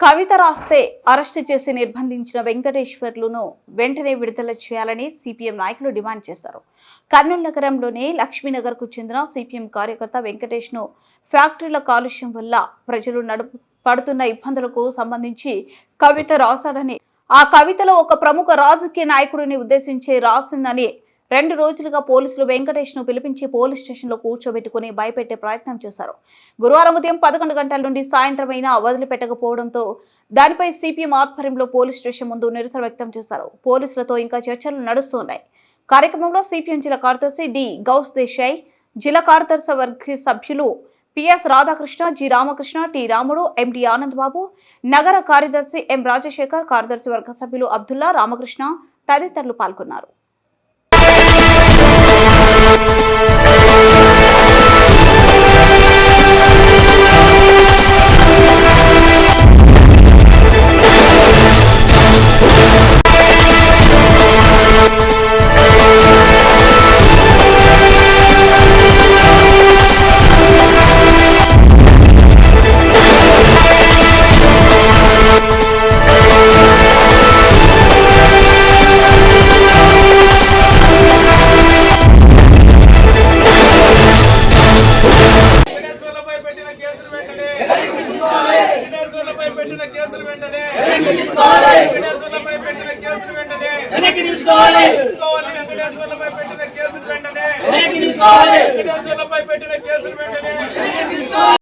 కవిత రాస్తే అరెస్టు చేసి నిర్బంధించిన వెంకటేశ్వర్లను వెంటనే విడుదల చేయాలని సిపిఎం నాయకులు డిమాండ్ చేశారు. కర్నూలు నగరంలోని లక్ష్మీనగర్కు చెందిన సిపిఎం కార్యకర్త వెంకటేష్ను ఫ్యాక్టరీల కాలుష్యం వల్ల ప్రజలు నడుపు పడుతున్న ఇబ్బందులకు సంబంధించి కవిత రాశాడని ఆ కవితలో ఒక ప్రముఖ రాజకీయ నాయకుడిని ఉద్దేశించి రాసిందని రెండు రోజులుగా పోలీసులు వెంకటేష్ను పిలిపించి పోలీస్ స్టేషన్లో కూర్చోబెట్టుకుని భయపెట్టే ప్రయత్నం చేశారు. గురువారం ఉదయం పదకొండు గంటల నుండి సాయంత్రం అయినా వదిలిపెట్టకపోవడంతో దానిపై సిపిఎం ఆధ్వర్యంలో పోలీస్ స్టేషన్ ముందు నిరసన వ్యక్తం చేశారు. పోలీసులతో ఇంకా చర్చలు నడుస్తున్నాయి. కార్యక్రమంలో సిపిఎం జిల్లా కార్యదర్శి డి. గౌస్ దేశాయ్ జిల్లా కార్యదర్శి వర్గ సభ్యులు PS Radhakrishna G. Ramakrishna T. Ramudu MD Anandababu నగర కార్యదర్శి ఎం. రాజశేఖర్ కార్యదర్శి వర్గ సభ్యులు అబ్దుల్లా రామకృష్ణ తదితరులు పాల్గొన్నారు. పెట్టిన కేసులు వెంటనే. వినేశ్వర్లపై పెట్టిన కేసులు వెంటనే. వెనక్కి తీసుకోవాలి. తీసుకోవాలి. వెంకటేశ్వర్లపై పెట్టిన కేసులు వెంటనే. వెనక్కి తీసుకోవాలి. వెంకటేశ్వర్లపై పెట్టిన కేసులు వెంటనే.